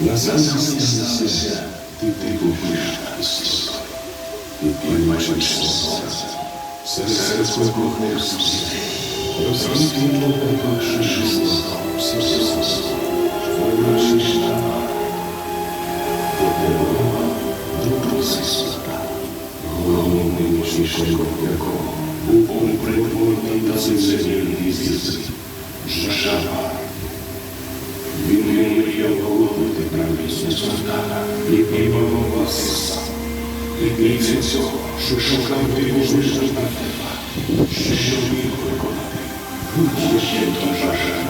На замість ти дивуєш історію. І підбачиш сонце серед складних світів. Розквітло перше житло, все сонце, твоя чиста. Подивила до просиста. Головним нинішнішим якого був он притворний та зацінений звізди. Жаба. Він мріяв головити правильну солдата і піймав вас. І бійця цього, що шукав дивожний жартартефа, що міг виконати. Будь-яке то жажання.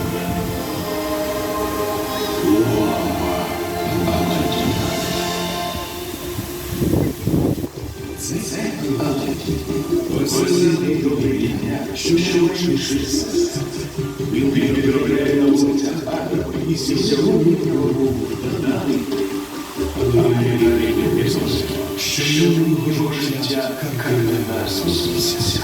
Увага! Аладдіна. Це. Веселий добрий дня, що ще лишився. Він відробляє на вулицях Арабу і сьогодні пробув додати. Але рідне бізнес, що його життя кардинально змінився.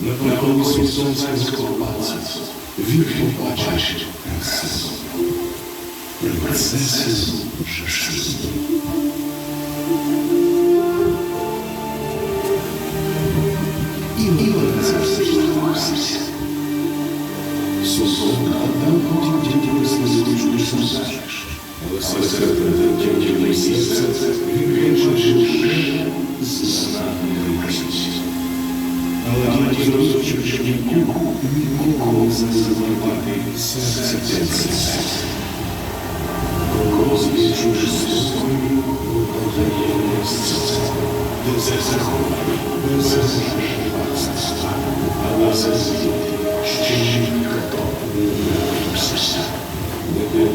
На колесі сонцевського палацу він побачив принцесу. Принцесу Жашину. І вона завжди Сузонка Не забувати серце серце. Коли звідчуєш Не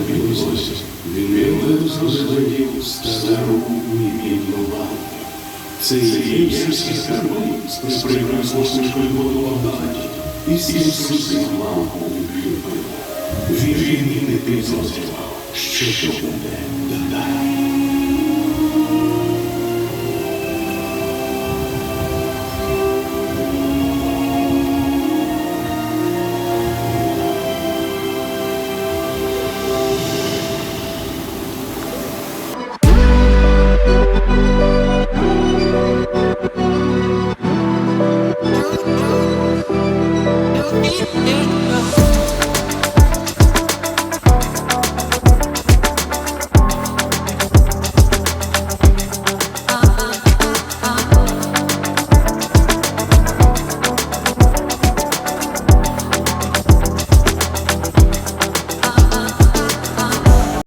Не підвозився. Він мило розглядів стару мівідну лампу. Це єгипські скарби з прекрасною смішкою наді. І сім сусів лампу. Він він і ти зрозумів, що буде додати.